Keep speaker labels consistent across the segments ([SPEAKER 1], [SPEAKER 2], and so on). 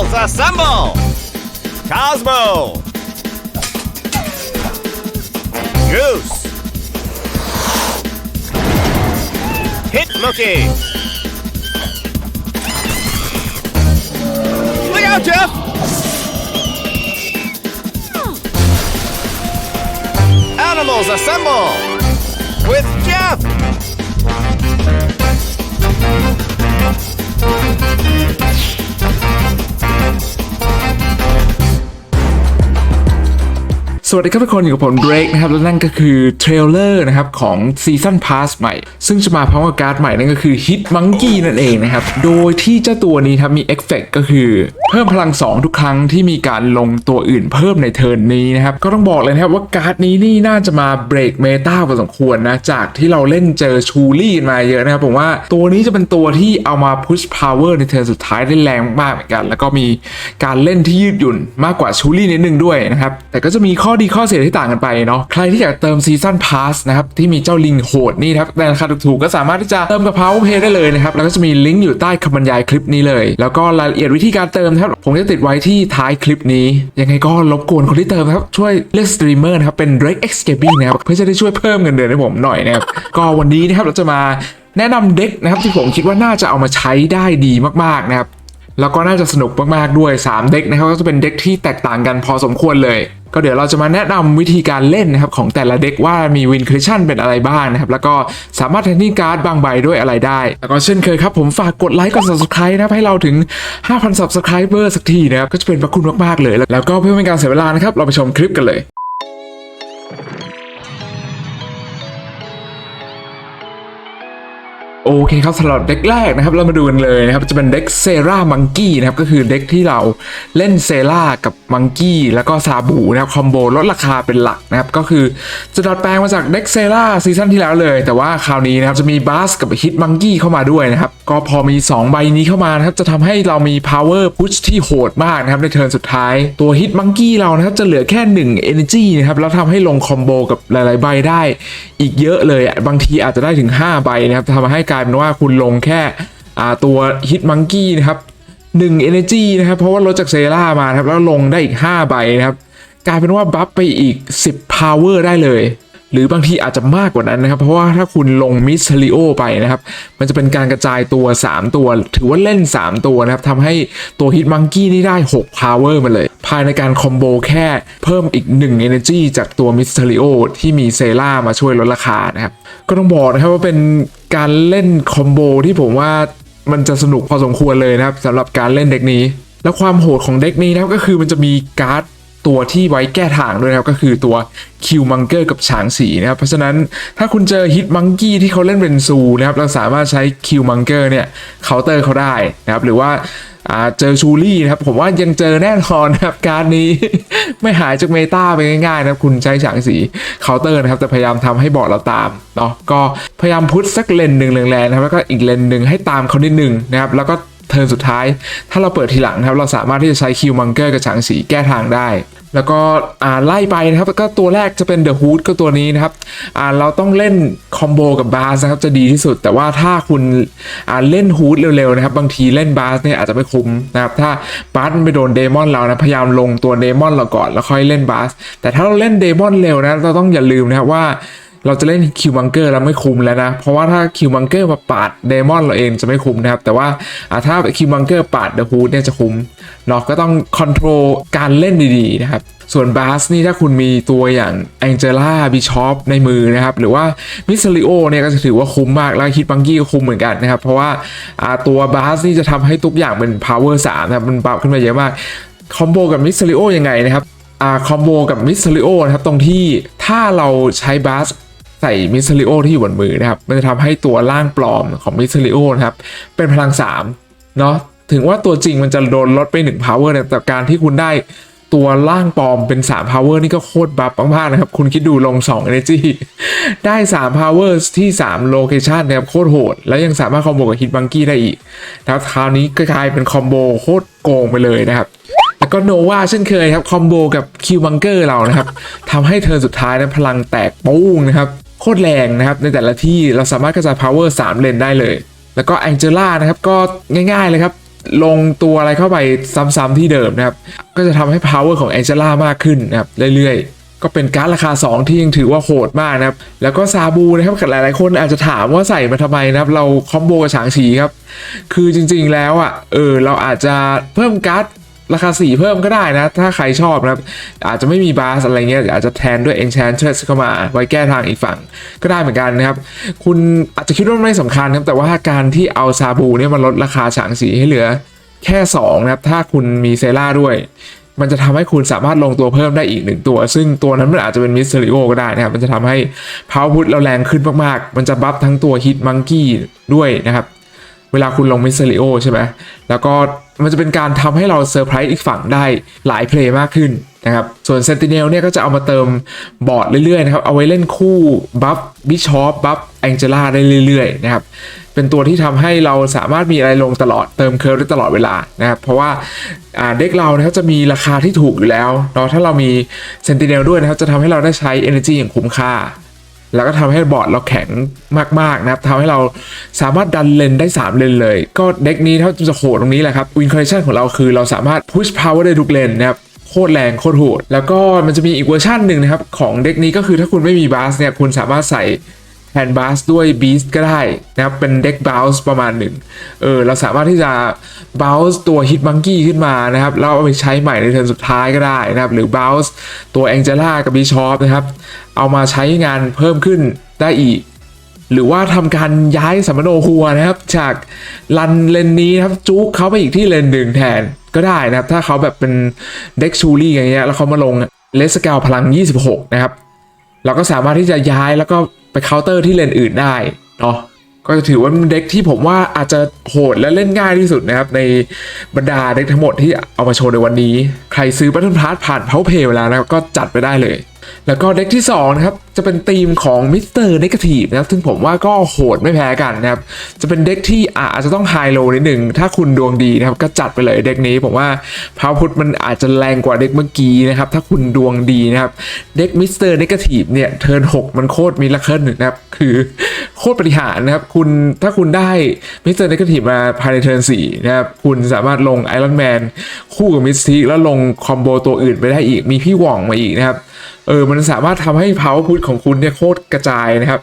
[SPEAKER 1] Animals assemble! Cosmo! Goose! Hit looking! Look out, Jeff! Animals assemble!
[SPEAKER 2] สวัสดีครับทุกคนอยู่กับผมเ a รกนะครับและนั่นก็คือเทรลเลอร์นะครับของซีซั n นพาสใหม่ ซึ่งจะมาพร้อมกับการ์ดใหม่นั่นก็คือ Hit Monkey นั่นเองนะครับ โดยที่เจ้าตัวนี้ครับมีเอฟเฟกก็คือ เพิ่มพลัง 2 ทุกครั้งที่มีการลงตัวอื่นเพิ่มในเทิร์นนี้นะครับ ก็ต้องบอกเลยนะครับว่าการ์ดนี้นี่น่าจะมาเบรกเมตาพอสมควรนะ จากที่เราเล่นเจอชูรี่มาเยอะนะครับผมว่าตัวนี้จะเป็นตัวที่เอามาพุชพาวเวอร์ในเทิร์นสุดท้ายได้แรงมากเหมือนกัน แล้วก็มีการเล่นที่ยืดหยุ่นมากกว่าชูรี่นิดนึงด้วยนะครับแต่ก็จะมีข้อดีข้อเสียที่ต่างกันไปเนาะใครที่อยากเติมซีซั n นพาสนะครับที่มีเจ้าลิงโหดนี่ครับในราคาถูกๆก็สามารถที่จะเติมกับ Power Pay ได้เลยนะครับแล้วก็จะมีลิงก์อยู่ใต้คำบรรยายคลิปนี้เลย แล้วก็รายละเอียดวิธีการเติมนะครับผมจะติดไว้ที่ท้ายคลิปนี้ ยังไงก็รบกวนคนที่เติมนะครับช่วยเลือกสตรีมเมอร์นะครับเป็น Drake X Gaming นะครับเพื่อจะได้ช่วยเพิ่มเงินเดือนให้ผมหน่อยนะครับก็วันนี้นะครับเราจะมาแนะนำเด็กนะครับที่ผมคิดว่าน่าจะเอามาใช้ได้ดีมากๆนะครับแล้วก็น่าจะสนุกมากๆด้วย 3 เด็กนะครับก็จะเป็นเด็กที่แตกต่างกันพอสมควรเลย ก็เดี๋ยวเราจะมาแนะนำวิธีการเล่นนะครับของแต่ละเด็กว่ามีวินคริชั่นเป็นอะไรบ้างนะครับแล้วก็สามารถแทนที่การ์ดบางใบด้วยอะไรได้ แล้วก็เช่นเคยครับผมฝากกดไลค์กด subscribe นะครับให้เราถึง 5,000 subscriber สักทีนะครับก็จะเป็นพระคุณมากๆเลย แล้วก็เพื่อเป็นการเสียเวลานะครับเราไปชมคลิปกันเลย โอเคครับสำหรับเด็กแรกนะครับเรามาดูกันเลยนะครับจะเป็นเด็กเซรามังกี้นะครับก็คือเด็กที่เราเล่นเซรากับมังกี้แล้วก็ซาบูนะครับคอมโบลดราคาเป็นหลักนะครับก็คือจะดัดแปลงมาจากเด็กเซราซีซั่นที่แล้วเลย แต่ว่าคราวนี้นะครับจะมีบาสกับฮิตมังกี้เข้ามาด้วยนะครับก็พอมี 2 ใบนี้เข้ามานะครับจะทำให้เรามี power push ที่โหดมากนะครับในเทิร์นสุดท้ายตัวฮิตมังกี้เรานะครับจะเหลือแค่1 energy นะครับแล้วทำให้ลงคอมโบกับหลาย ๆ ใบได้ อีกเยอะเลยอะบางทีอาจจะได้ถึง 5 ใบนะครับทำให้กลายเป็นว่าคุณลงแค่ตัวฮิตมังกี้นะครับ1 energy นะครับ เพราะว่าลดจากเซรามาครับ แล้วลงได้อีก 5 ใบนะครับ กลายเป็นว่าบัฟไปอีก 10 power ได้เลย หรือบางทีอาจจะมากกว่านั้นนะครับ เพราะว่าถ้าคุณลงมิสลิโอไปนะครับ มันจะเป็นการกระจายตัว 3 ตัว ถือว่าเล่น 3 ตัวนะครับทำให้ตัวฮิตมังกี้นี่ได้ 6 power มาเลย ภายในการคอมโบแค่เพิ่มอีก 1 energy จากตัวมิสลิโอที่มีเซล่ามาช่วยลดราคานะครับ ก็ต้องบอกนะครับว่าเป็น การเล่นคอมโบที่ผมว่ามันจะสนุกพอสมควรเลยนะครับสำหรับการเล่นเด็กนี้ แล้วความโหดของเด็กนี้นะครับก็คือมันจะมีการ์ดตัวที่ไว้แก้ทางด้วยนะครับก็คือตัวคิวมังเกอร์กับฉางสีนะครับเพราะฉะนั้นถ้าคุณเจอฮิตมังกี้ที่เขาเล่นเป็นซูนะครับเราสามารถใช้คิวมังเกอร์เนี่ยเคาน์เตอร์เขาได้นะครับหรือว่า อ่าเจอชูรี่นะครับผมว่ายังเจอแน่นอนนะครับการนี้ ไม่หายจากเมตาไปง่ายๆนะครับคุณใช้ฉางสีเคาน์เตอร์นะครับแต่พยายามทำให้บอร์ดเราตามเนาะก็พยายามพุทสักเลนหนึ่งแรงๆนะครับแล้วก็อีกเลนหนึ่งให้ตามเขานิดหนึ่งนะครับแล้วก็เทิร์นสุดท้าย ถ้าเราเปิดทีหลังนะครับเราสามารถที่จะใช้คิวมังเกอร์กับฉางสีแก้ทางได้ แล้วก็อ่าไล่ไปนะครับก็ตัวแรกจะเป็นเดอะฮูดก็ตัวนี้นะครับอ่าเราต้องเล่นคอมโบกับบาสนะครับจะดีที่สุด แต่ว่าถ้าคุณอ่าเล่นฮูดเร็วๆนะครับบางทีเล่นบาสเนี่ยอาจจะไม่คุ้มนะครับถ้าบาสมันไปโดนเดมอนเรานะพยายามลงตัวเดมอนเราก่อนแล้วค่อยเล่นบาสแต่ถ้าเราเล่นเดมอนเร็วนะเราต้องอย่าลืมนะครับว่า เราจะเล่นคิวบังเกอร์แล้วไม่คุ้มแล้วนะ เพราะว่าถ้าคิวบังเกอร์มาปาดเดมอนเราเองจะไม่คุ้มนะครับ แต่ว่าถ้าคิวบังเกอร์ปาดเดอะฮูดเนี่ยจะคุ้มเนาก็ต้องคอนโทรลการเล่นดีๆนะครับส่วนบาสนี่ถ้าคุณมีตัวอย่างแองเจล่าบิชอปในมือนะครับ หรือว่ามิสลิโอเนี่ยก็จะถือว่าคุ้มมากแล้วคิดบังกี้ก็คุ้มเหมือนกันนะครับ เพราะว่าตัวบาสนี่จะทำให้ทุกอย่างเป็น power 3นะครับ มันปรับขึ้นมาเยอะมาก คอมโบกับมิสลิโอยังไงนะครับอ่าคอมโบกับมิสลิโอนะครับ ตรงที่ถ้าเราใช้บาส ใส่มิสซิลิโอที่อยู่บนมือนะครับ มันจะทำให้ตัวร่างปลอมของมิสซิลิโอนะครับ เป็นพลัง3เนาะถึงว่าตัวจริงมันจะโดนลดไป1 power เนี่ยแต่การที่คุณได้ตัวร่างปลอมเป็น3 power นี่ก็โคตรบัฟมากๆนะครับ คุณคิดดูลง 2 energy ได้ 3 power ที่ 3 location นะครับโคตรโหด แล้วยังสามารถคอมโบกับฮิตบังกี้ได้อีกนะครับคราวนี้ก็กลายเป็นคอมโบโคตรโกงไปเลยนะครับแล้วก็โนวาเช่นเคยครับ คอมโบกับคิวบังเกอร์เรานะครับทำให้เธอสุดท้ายนั้นพลังแตกปุ้งนะครับ โคตรแรงนะครับ ในแต่ละที่เราสามารถกระจาย power 3 เลนได้เลย แล้วก็แองเจล่านะครับ ก็ง่าย ๆเลยครับ ลงตัวอะไรเข้าไปซ้ำๆที่เดิมนะครับ ก็จะทำให้ power ของ Angela มากขึ้นนะครับ เรื่อยๆก็เป็นการ์ดราคา 2 ที่ยังถือว่าโหดมากนะครับ แล้วก็ซาบูนะครับหลายๆคนอาจจะถามว่าใส่มาทำไมนะครับ เราคอมโบกับฉางฉีครับ คือจริงๆแล้วอะ เออ เราอาจจะเพิ่มการ์ด ราคา 4 เพิ่มก็ได้นะ ถ้าใครชอบนะครับอาจจะไม่มีบาสอะไรเงี้ยอาจจะแทนด้วย Enchantress เข้ามาไว้แก้ทางอีกฝั่งก็ได้เหมือนกันนะครับ คุณอาจจะคิดว่าไม่สำคัญครับ แต่ว่าการที่เอาซาบูเนี่ยมาลดราคาฉางสีให้เหลือแค่2นะครับ ถ้าคุณมีเซล่าด้วย มันจะทำให้คุณสามารถลงตัวเพิ่มได้อีกหนึ่งตัว ซึ่งตัวนั้นมันอาจจะเป็นมิสเตอริโอก็ได้นะครับ มันจะทำให้พาวพุทเราแรงขึ้นมากๆ มันจะบัฟทั้งตัวฮิตมังกี้ด้วยนะครับ เวลาคุณลงมิสเตอริโอใช่ไหมแล้วก็มันจะเป็นการทำให้เราเซอร์ไพรส์อีกฝั่งได้หลายเพลย์มากขึ้นนะครับ ส่วนเซนติเนลเนี่ยก็จะเอามาเติมบอร์ดเรื่อยๆนะครับ เอาไว้เล่นคู่บัฟบิชอปบัฟแองเจล่าได้เรื่อยๆนะครับ เป็นตัวที่ทำให้เราสามารถมีอะไรลงตลอดเติมเคิร์ฟได้ตลอดเวลานะครับ เพราะว่าเด็กเรานะครับจะมีราคาที่ถูกอยู่แล้วเนาะถ้าเรามีเซนติเนลด้วยนะครับจะทำให้เราได้ใช้ energy อย่างคุ้มค่า แล้วก็ทำให้บอร์ดเราแข็งมากๆนะครับทำให้เราสามารถดันเลนได้ 3 เลนเลย ก็เด็กนี้ถ้าจะโหดตรงนี้แหละครับวินคอร์เรชันของเราคือเราสามารถพุชพาวเวอร์ได้ทุกเลนนะครับโคตรแรงโคตรโหดแล้วก็มันจะมีอีกเวอร์ชันหนึ่งนะครับของเด็กนี้ก็คือถ้าคุณไม่มีบาสเนี่ยคุณสามารถใส่ แฮนด์บาสด้วยบีสก็ได้นะครับ เป็นเด็กบ o ลส์ประมาณหนึ่งเออเราสามารถที่จะบ o ลส์ตัวฮิตมังกี้ขึ้นมานะครับแล้วเอาไปใช้ใหม่ในเทิร์นสุดท้ายก็ได้นะครับ หรือ b o ลส์ตัวแองเจล่ากับบีชอปนะครับ เอามาใช้งานเพิ่มขึ้นได้อีกหรือว่าทำการย้ายสัมโนครัวนะครับ จากลันเลนนี้นะครับจุกเขาไปอีกที่เลนหนึ่งแทนก็ได้นะครับ ถ้าเขาแบบเป็นเด็กชูรี่อย่างเงี้ยแล้วเขามาลงเลสกาลพลัง 26 นะครับ เราก็สามารถที่จะย้ายแล้วก็ ไปเคาน์เตอร์ที่เลนอื่นได้เนาะก็จะถือว่าเป็นเด็กที่ผมว่าอาจจะโหดและเล่นง่ายที่สุดนะครับ ในบรรดาเด็กทั้งหมดที่เอามาโชว์ในวันนี้ ใครซื้อบัตเทิลพาร์ผ่านเพาเพย์เวลาแล้วก็จัดไปได้เลย แล้วก็เด็กที่2นะครับจะเป็นธีมของมิสเตอร์เนกาทีฟนะครับซึ่งผมว่าก็โหดไม่แพ้กันนะครับจะเป็นเด็กที่อาจจะต้องไฮโลนิดหนึ่งถ้าคุณดวงดีนะครับก็จัดไปเลยเด็กนี้ผมว่าพาวพุทมันอาจจะแรงกว่าเด็กเมื่อกี้นะครับถ้าคุณดวงดีนะครับเด็กมิสเตอร์เนกาทีฟเนี่ยเทิร์น6มันโคตรมิราเคิลนะครับคือโคตรปฏิหารนะครับคุณถ้าคุณได้มิสเตอร์เนกาทีฟมาภายในเทิร์น4นะครับคุณสามารถลงไอรอนแมนคู่กับมิสทีแล้วลงคอมโบตัวอื่นไปได้อีกมีพี่หว่องมาอีกนะครับ เออมันสามารถทำให้ power put ของคุณเนี่ยโคตรกระจายนะครับ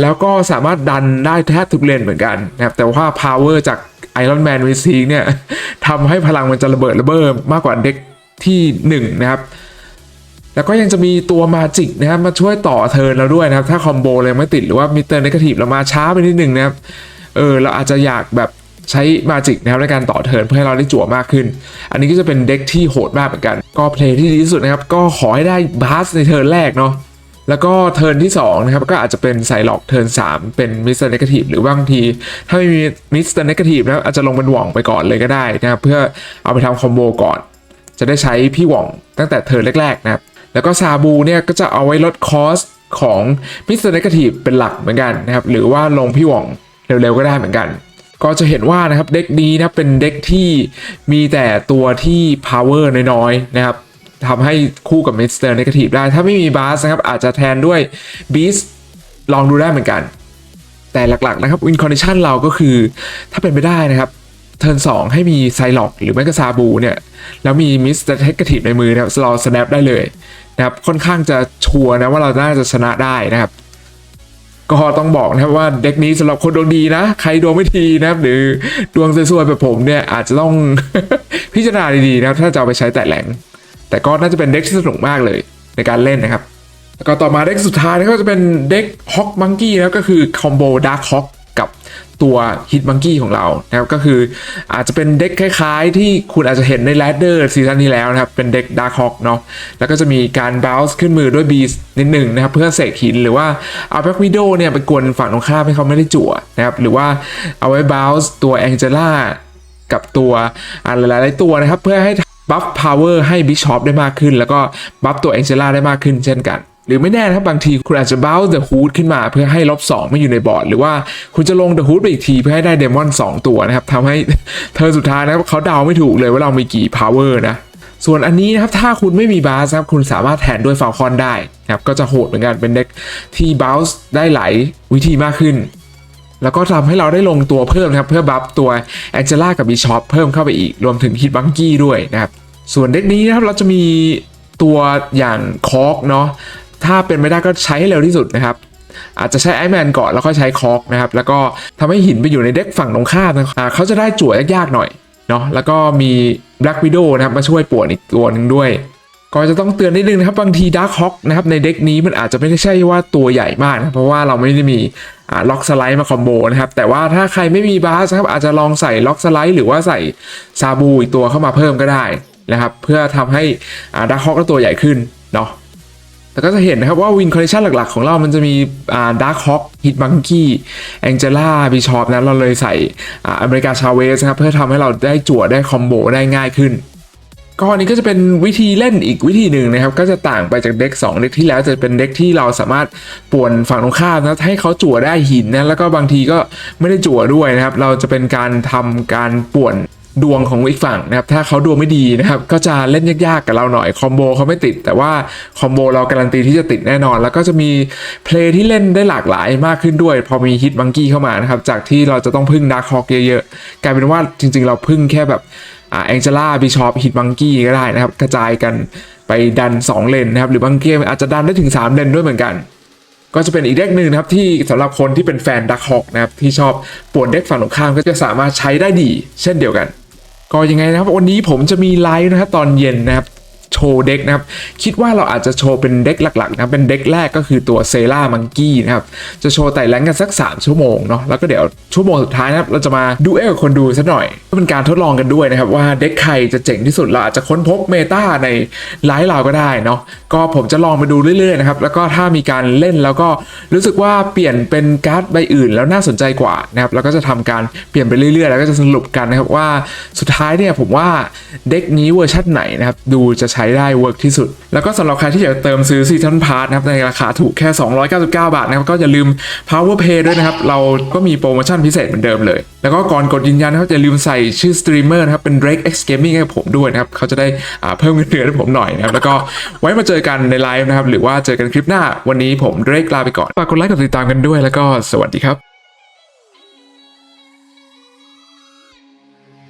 [SPEAKER 2] แล้วก็สามารถดันได้แทบทุกเลนเหมือนกันนะครับแต่ว่า power จาก Iron Man w i z e เนี่ยทำให้พลังมันจะระเบิดระเบ้อมากกว่าเด็กที่ 1 นะครับ แล้วก็ยังจะมีตัวมาจิกนะครับมาช่วยต่อเทิร์นเราด้วยนะครับ ถ้าคอมโบเลยงไม่ติดหรือว่ามิเตอร์เนกาทีฟเรามาช้าไปนิดนึงนะครับเออเราอาจจะอยากแบบ ใช้มาจิกนะครับในการต่อเทินเพื่อให้เราได้จั่วมากขึ้น อันนี้ก็จะเป็นเด็กที่โหดมากเหมือนกัน ก็เพลย์ที่ดีที่สุดนะครับ ก็ขอให้ได้บาสในเทินแรกเนาะแล้วก็เทินที่2นะครับก็อาจจะเป็นไซล็อกเทิน3 เป็นมิสเตอร์เนกาทีฟหรือบางที ถ้าไม่มีมิสเตอร์เนกาทีฟนะอาจจะลงเป็นหว่องไปก่อนเลยก็ได้นะครับเพื่อเอาไปทำคอมโบก่อน จะได้ใช้พี่หว่องตั้งแต่เทินแรกๆนะครับแล้วก็ซาบูเนี่ยก็จะเอาไว้ลดคอสของมิสเตอร์เนกาทีฟเป็นหลักเหมือนกันนะครับหรือว่าลงพี่หว่องเร็วๆก็ได้เหมือนกัน ก็จะเห็นว่านะครับเด็กนี้นะเป็นเด็กที่มีแต่ตัวที่ power น้อยๆนะครับทำให้คู่กับมิสเตอร์เนกาทีฟได้ ถ้าไม่มีบาสนะครับอาจจะแทนด้วยบีสลองดูได้เหมือนกัน แต่หลักๆนะครับวินคอนดิชันเราก็คือ ถ้าเป็นไปได้นะครับเทิร์น2ให้มีไซล็อกหรือไม่ก็ซาบูเนี่ย แล้วมีมิสเตอร์เทคทีฟในมือนะครับเราสแนปได้เลยนะครับค่อนข้างจะชัวร์นะว่าเราน่าจะชนะได้นะครับ ก็ต้องบอกนะครับว่าเด็กนี้สำหรับคนดวงดีนะ ใครดวงไม่ดีนะครับ หรือดวงซวยๆแบบผมเนี่ยอาจจะต้องพิจารณาดีๆนะครับถ้าจะเอาไปใช้แต่แหลง แต่ก็น่าจะเป็นเด็กที่สนุกมากเลยในการเล่นนะครับแล้วก็ต่อมาเด็กสุดท้ายก็จะเป็นเด็กฮอกมังกี้นะครับก็คือคอมโบดาร์คฮอก ตัวฮิตมังกี้ของเรานะครับก็คืออาจจะเป็นเด็กคล้ายๆ ที่คุณอาจจะเห็นในแรดเดอร์ซีซั่นที่แล้วนะครับ เป็นเด็กดาร์คฮอกเนาะแล้วก็จะมีการบ o ล n ์ขึ้นมือด้วยบีสนิดหนึ่งนะครับเพื่อเสกหินหรือว่าเอาแบ็กวิดโอเนี่ยไปกวนฝั่งตรงข้ามให้เขาไม่ได้จั่วนะครับหรือว่าเอาไว้บ o ล n ์ตัวแองเจล่ากับตัวอะไรหลายๆตัวนะครับเพื่อให้บัฟพาวเวอร์ให้บิชอปได้มากขึ้น แล้วก็บัฟตัวแองเจล่าได้มากขึ้นเช่นกัน หรือไม่แน่นะครับบางทีคุณอาจจะ bounce the hood ขึ้นมาเพื่อให้ลบ2ไม่อยู่ในบอร์ด หรือว่าคุณจะลง the hood ไปอีกทีเพื่อให้ได้เดมอน2ตัวนะครับทำให้เธอสุดท้ายนะครับเขาเดาไม่ถูกเลยว่าเรามีกี่ power นะส่วนอันนี้นะครับถ้าคุณไม่มีบาสครับคุณสามารถแทนด้วยฟ a ลคอนได้นะครับก็จะโหดเหมือนกันเป็นเด็กที่บ o ล n ์ได้หลายวิธีมากขึ้น แล้วก็ทำให้เราได้ลงตัวเพิ่มครับเพื่อบัฟตัวแองเจล่ากับบีชอปเพิ่มเข้าไปอีกรวมถึงฮิตบังกี้ด้วยนะครับส่วนเด็กนี้นะครับเราจะมีตัวอย่างคอกเนาะ ถ้าเป็นไม่ได้ก็ใช้ให้เร็วที่สุดนะครับอาจจะใช้ไอแมนก่อนแล้วก็ใช้คอกนะครับแล้วก็ทำให้หินไปอยู่ในเด็กฝั่งตรงข้ามนะครับเขาจะได้จั่วยากๆหน่อยเนาะแล้วก็มี Black Widow นะครับมาช่วยป่วนอีกตัวหนึ่งด้วย ก็จะต้องเตือนนิดนึงนะครับบางทีดาร์คฮอกนะครับในเด็กนี้มันอาจจะไม่ได้ใช่ว่าตัวใหญ่มากนะเพราะว่าเราไม่ได้มีล็อกสไลด์มาคอมโบนะครับแต่ว่าถ้าใครไม่มีบาสนะครับอาจจะลองใส่ล็อกสไลด์หรือว่าใส่ซาบูอีกตัวเข้ามาเพิ่มก็ได้นะครับเพื่อทำให้ดาร์คฮอกก็ตัวใหญ่ขึ้นเนาะ แต่ก็จะเห็นนะครับว่าวินคอลเลคชันหลักๆ ของเรามันจะมีดาร์คฮอ k ฮิตบังกี้แองเจล่าบิชอปนะเราเลยใส่อเมริกาชาเวสครับ เพื่อทำให้เราได้จั่วได้คอมโบได้ง่ายขึ้นก็อันนี้ก็จะเป็นวิธีเล่นอีกวิธีหนึ่งนะครับ ก็จะต่างไปจากเด็ก2เด็กที่แล้วจะเป็นเด็กที่เราสามารถป่วนฝั่งตรงข้ามนะให้เขาจั่วได้หินนะแล้วก็บางทีก็ไม่ได้จั่วด้วยนะครับ เราจะเป็นการทำการป่วน ดวงของอีกฝั่งนะครับถ้าเขาดวงไม่ดีนะครับก็จะเล่นยากๆกับเราหน่อยคอมโบเขาไม่ติด แต่ว่าคอมโบเราการันตีที่จะติดแน่นอน แล้วก็จะมีเพลย์ที่เล่นได้หลากหลายมากขึ้นด้วย พอมีฮิตบังกี้เข้ามานะครับจากที่เราจะต้องพึ่งดาร์คฮอกเยอะๆ กลายเป็นว่าจริงๆ เราพึ่งแค่แบบแองเจล่าบิชอปฮิตบังกี้ก็ได้นะครับกระจายกันไปดัน 2 เลนนะครับหรือบางเกมอาจจะดันได้ถึง 3 เลนด้วยเหมือนกันก็จะเป็นอีกเด็กหนึ่งนะครับที่สำหรับคนที่เป็นแฟนดักฮอกนะครับที่ชอบปวนเด็กฝั่งตรงข้ามก็จะสามารถใช้ได้ดี เช่นเดียวกัน ก็ยังไงนะครับวันนี้ผมจะมีไลฟ์นะครับตอนเย็นนะครับ โชว์เด็กนะครับ คิดว่าเราอาจจะโชว์เป็นเด็กหลักๆนะครับเป็นเด็กแรกก็คือตัวเซรามังกี้นะครับ จะโชว์ไต่แรงกันสัก 3 ชั่วโมงเนาะแล้วก็เดี๋ยวชั่วโมงสุดท้ายนะครับ เราจะมาดูเอลกับคนดูสักหน่อยก็เป็นการทดลองกันด้วยนะครับ ว่าเด็กใครจะเจ๋งที่สุดเราอาจจะค้นพบเมตาในไลฟ์เราก็ได้เนาะก็ผมจะลองไปดูเรื่อยๆนะครับแล้วก็ถ้ามีการเล่นแล้วก็รู้สึกว่าเปลี่ยนเป็นการ์ดใบอื่น แล้วน่าสนใจกว่านะครับแล้วก็จะทำการเปลี่ยนไปเรื่อยๆ แล้วก็จะสรุปกันนะครับว่าสุดท้ายเนี่ยผมว่าเด็กนี้เวอร์ชันไหนนะครับดูจะใช้ได้เวิร์กที่สุด แล้วก็สำหรับใครที่อยากเติมซื้อซีซันพาร์ทนะครับในราคาถูกแค่ 299 บาทนะครับก็อย่าลืม power pay ด้วยนะครับ เราก็มีโปรโมชั่นพิเศษเหมือนเดิมเลย แล้วก็ก่อนกดยืนยันนะครับอย่าลืมใส่ชื่อสตรีมเมอร์นะครับเป็น Drake X Gaming ให้ผมด้วยนะครับเขาจะได้อ่าเพิ่มเงินเดือนให้ผมหน่อยนะครับแล้วก็ไว้มาเจอกันในไลฟ์นะครับหรือว่าเจอกันคลิปหน้าวันนี้ผม Drake ลาไปก่อนฝากกดไลค์กดติดตามกันด้วย แล้วก็สวัสดีครับ